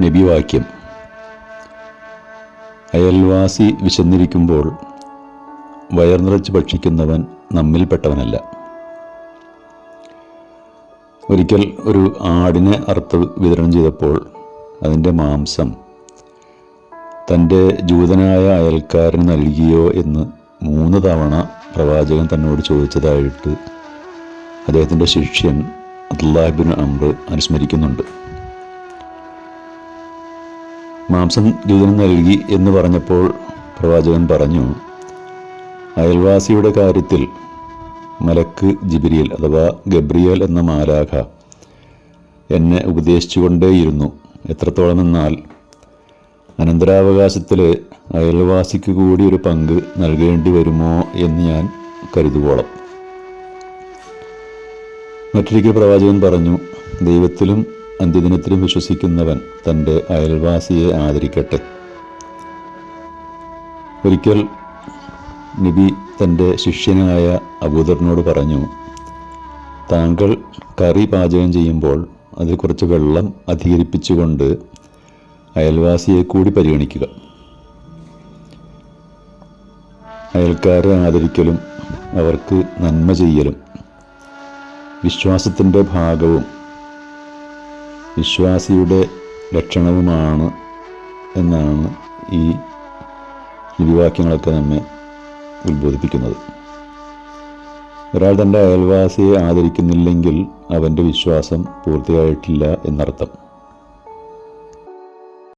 നബിവാക്യം. അയൽവാസി വിശന്നിരിക്കുമ്പോൾ വയർ നിറച്ച് ഭക്ഷിക്കുന്നവൻ നമ്മിൽപ്പെട്ടവനല്ല. ഒരിക്കൽ ഒരു ആടിനെ അറുത്ത് വിതരണം ചെയ്തപ്പോൾ അതിന്റെ മാംസം തന്റെ ജൂതനായ അയൽക്കാരന് നൽകിയോ എന്ന് മൂന്ന് തവണ പ്രവാചകൻ തന്നോട് ചോദിച്ചതായിട്ട് അദ്ദേഹത്തിന്റെ ശിഷ്യൻ അബ്ദുല്ലാഹിബിൻ അമ്ര അനുസ്മരിക്കുന്നുണ്ട്. മാംസം ജൂതന് നൽകി എന്ന് പറഞ്ഞപ്പോൾ പ്രവാചകൻ പറഞ്ഞു അയൽവാസിയുടെ കാര്യത്തിൽ മലക്ക് ജിബിരിയൽ അഥവാ ഗബ്രിയൽ എന്ന മാലാഖ എന്നെ ഉപദേശിച്ചുകൊണ്ടേയിരുന്നു. എത്രത്തോളം എന്നാൽ അനന്തരാവകാശത്തിൽ അയൽവാസിക്ക് കൂടി ഒരു പങ്ക് നൽകേണ്ടി വരുമോ എന്ന് ഞാൻ കരുതുവോളം. മറ്റൊരിക്കൽ പ്രവാചകൻ പറഞ്ഞു ദൈവത്തിലും അന്ത്യദിനത്തിലും വിശ്വസിക്കുന്നവൻ തന്റെ അയൽവാസിയെ ആദരിക്കട്ടെ. ഒരിക്കൽ നബി തന്റെ ശിഷ്യനായ അബൂദറിനോട് പറഞ്ഞു താങ്കൾ കറി പാചകം ചെയ്യുമ്പോൾ അതിൽ കുറച്ച് വെള്ളം അധികരിപ്പിച്ചുകൊണ്ട് അയൽവാസിയെ കൂടി പരിഗണിക്കുക. അയൽക്കാരെ ആദരിക്കലും അവർക്ക് നന്മ ചെയ്യലും. വിശ്വാസത്തിന്റെ ഭാഗവും വിശ്വാസിയുടെ ലക്ഷണവുമാണ് എന്നാണ് ഈ ലിപിവാക്യങ്ങളൊക്കെ നമ്മെ ഉത്ബോധിപ്പിക്കുന്നത്. ഒരാൾ തന്റെ അയൽവാസിയെ ആദരിക്കുന്നില്ലെങ്കിൽ അവന്റെ വിശ്വാസം പൂർത്തിയായിട്ടില്ല എന്നർത്ഥം.